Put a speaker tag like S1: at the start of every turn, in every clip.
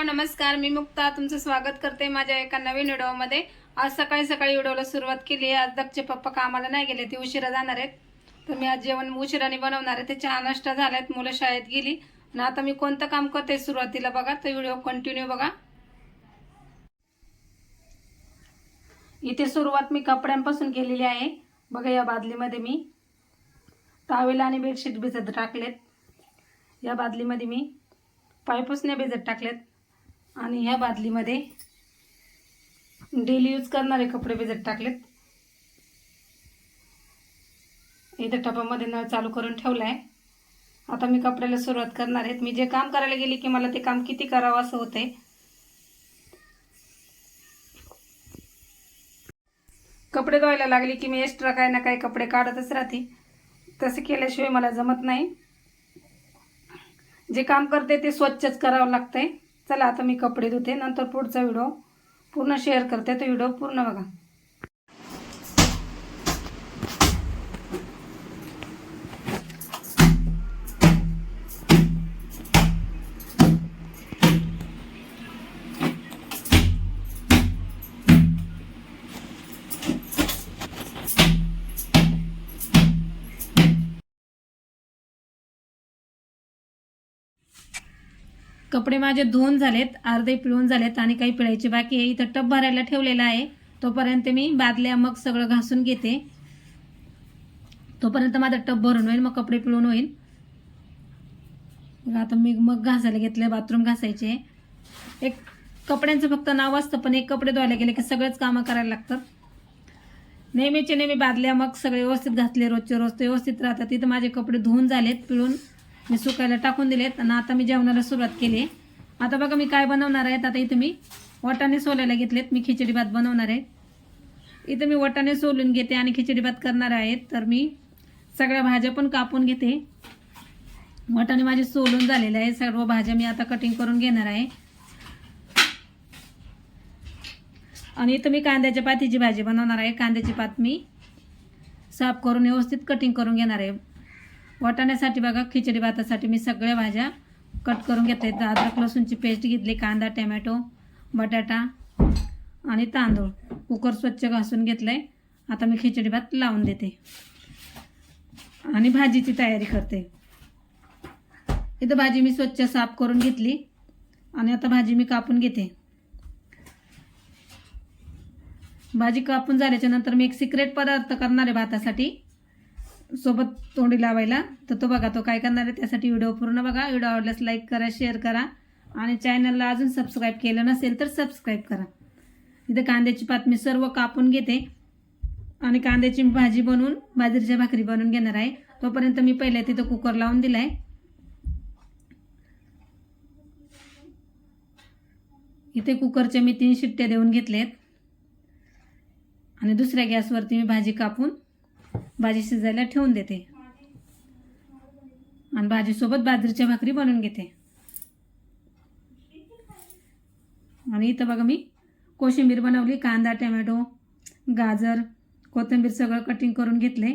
S1: मित्रांनो नमस्कार. मी मुक्ता तुमचं स्वागत करते माझ्या एका नवीन व्हिडिओमध्ये. आज सकाळी सकाळी व्हिडिओला सुरुवात केली आहे. आज दक्षचे पप्पा कामाला नाही गेले ते उशिरा जाणार आहेत. तर मी आज जेवण उशिराने बनवणार आहे. ते चहा नाश्ता आहेत मुलं शाळेत गेली. आणि आता मी कोणतं काम करते सुरुवातीला बघा. तर व्हिडिओ कंटिन्यू बघा. इथे सुरुवात मी कपड्यांपासून केलेली आहे. बघा या बादलीमध्ये मी तावेला आणि बेडशीट भिजत टाकलेत. या बादलीमध्ये मी पायपुसण्या भिजत टाकलेत. आणि ह्या बादलीमध्ये डेली यूज करणारे कपडे भिजत टाकलेत. इथं टपामध्ये नळ चालू करून ठेवला आहे आता मी कपड्याला सुरुवात करणार आहेत मी जे काम करायला गेली की मला ते काम किती करावं असं होतंय. कपडे धुवायला लागले की मी एक्स्ट्रा काही ना काही कपडे काढतच राहते. तसं केल्याशिवाय मला जमत नाही. जे काम करते ते स्वच्छच करावं लागतंय. चला आता मी कपडे धुते नंतर पुढचा व्हिडिओ पूर्ण शेअर करते. तो व्हिडिओ पूर्ण बघा. कपडे माझे धुवून झालेत अर्धे पिळून झालेत आणि काही पिळायचे बाकी आहे. इथं टप भरायला ठेवलेला आहे. तोपर्यंत मी बादल्या मग सगळं घासून घेते. तोपर्यंत माझा टब भरून होईल मग कपडे पिळून होईल. आता मी मग घासायला घेतले बाथरूम घासायचे एक कपड्यांचं फक्त नाव असतं पण एक कपडे धुवायला गेले की सगळेच कामं करायला लागतात. नेहमीचे नेहमी बादल्या मग सगळे व्यवस्थित घातले रोजचे रोज. ते व्यवस्थित राहतात. तिथं माझे कपडे धुवून झालेत पिळून. मी सुकायला टाकून दिलेत आणि आता मी जेवणाला सुरुवात केली. आता बघा मी काय बनवणार आहेत. आता इथं मी वाटाणे सोलायला घेतलेत. मी खिचडी भात बनवणार आहे. इथं मी वाटाणे सोलून घेते आणि खिचडी भात करणार आहेत तर मी सगळ्या भाज्या पण कापून घेते. वाटाणे माझे सोलून झालेले आहे सर्व भाज्या मी आता कटिंग करून घेणार आहे. आणि इथं मी कांद्याच्या पातीची भाजी बनवणार आहे. कांद्याची पात मी साफ करून व्यवस्थित कटिंग करून घेणार आहे. वाटाण्यासाठी बघा खिचडी भातासाठी मी सगळ्या भाज्या कट करून घेते अद्रक लसूणची पेस्ट घेतली कांदा टमॅटो बटाटा आणि तांदूळ. कुकर स्वच्छ घासून घेतलं आहे आता मी खिचडी भात लावून देते. आणि भाजीची तयारी करते. इथं भाजी मी स्वच्छ साफ करून घेतली. आणि आता भाजी मी कापून घेते. भाजी कापून झाल्याच्यानंतर मी एक सिक्रेट पदार्थ करणार आहे भातासाठी. सोबत तोंडी लावायला. तर तो बघा तो काय करणार आहे त्यासाठी व्हिडिओ पूर्ण बघा. व्हिडिओ आवडल्यास लाईक करा शेअर करा. आणि चॅनलला अजून सबस्क्राईब केलं नसेल तर सबस्क्राईब करा. इथं कांद्याची पात मी सर्व कापून घेते. आणि कांद्याची भाजी बनवून बाजरीच्या भाकरी बनवून घेणार आहे. तोपर्यंत मी पहिल्या तिथं कुकर लावून दिला आहे इथे कुकरच्या मी तीन शिट्ट्या देऊन घेतलेत. आणि दुसऱ्या गॅसवरती मी भाजी कापून भाजी शिजायला ठेवून देते. आणि भाजीसोबत बाजरीच्या भाकरी बनवून घेते. आणि इथं बघा मी कोशिंबीर बनवली कांदा टमॅटो गाजर कोथिंबीर सगळं कटिंग करून घेतले.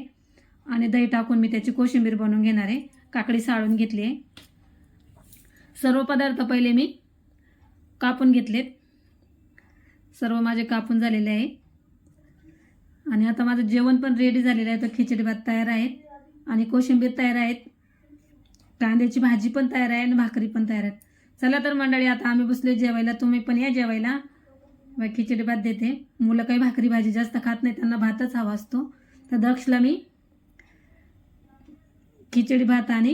S1: आणि दही टाकून मी त्याची कोशिंबीर बनवून घेणार आहे. काकडी साळून घेतली आहे. सर्व पदार्थ पहिले मी कापून घेतलेत. सर्व माझे कापून झालेले आहे. आणि आता माझं जेवण पण रेडी झालेलं आहे. तर खिचडी भात तयार आहेत आणि कोशिंबीर तयार आहेत. कांद्याची भाजी पण तयार आहे आणि भाकरी पण तयार आहेत. चला तर मंडळी आता आम्ही बसलो जेवायला. तुम्ही पण या जेवायला. मग खिचडी भात देते. मुलं काही भाकरी भाजी जास्त खात नाही त्यांना भातच हवा असतो. तर दक्षला मी खिचडी भात आणि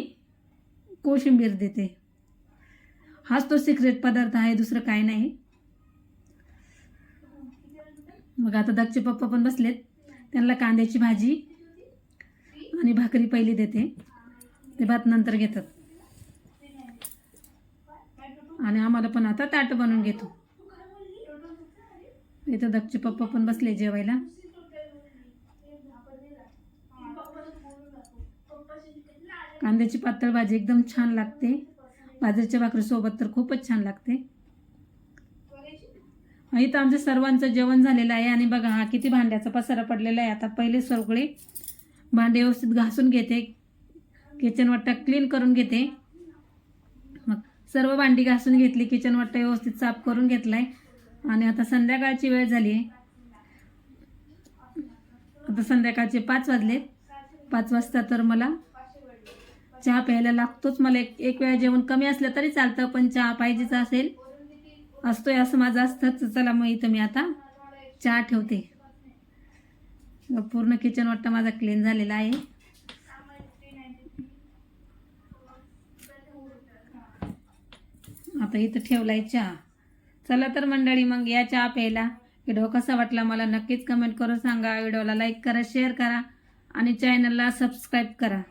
S1: कोशिंबीर देते. हाच तो सिक्रेट पदार्थ आहे दुसरं काय नाही. मग आता दक्षचे पप्पा पण बसलेत. त्यांना कांद्याची भाजी आणि भाकरी पहिली देते. ते भात नंतर घेतात. आणि आम्हाला पण आता ताट बनवून घेतो. इथं दक्षचे पप्पा पण बसले जेवायला. कांद्याची पातळ भाजी एकदम छान लागते. बाजरीच्या भाकरीसोबत तर खूपच छान लागते. इथं आमचं सर्वांचं जेवण झालेलं आहे. आणि बघा हा किती भांड्याचा पसारा पडलेला आहे. आता पहिले सगळे भांडे व्यवस्थित घासून घेते. किचन वाटा क्लीन करून घेते. मग सर्व भांडी घासून घेतली. किचन वाट्टा व्यवस्थित साफ करून घेतला आहे आणि आता संध्याकाळची वेळ झाली आहे. आता संध्याकाळचे पाच वाजले पाच वाजता तर मला चहा प्यायला लागतोच. मला एक एक वेळा जेवण कमी असलं तरी चालतं पण चहा पाहिजेच असेल. असतोय असं माझं असतं चला मग इथं मी आता चहा ठेवते. पूर्ण किचन वाटतं माझा क्लीन झालेला आहे. आता इथं ठेवलाय चहा. चला तर मंडळी मग या चहा प्यायला. व्हिडिओ कसा वाटला मला नक्कीच कमेंट करून सांगा. व्हिडिओला लाईक करा शेअर करा आणि चॅनलला सबस्क्राईब करा.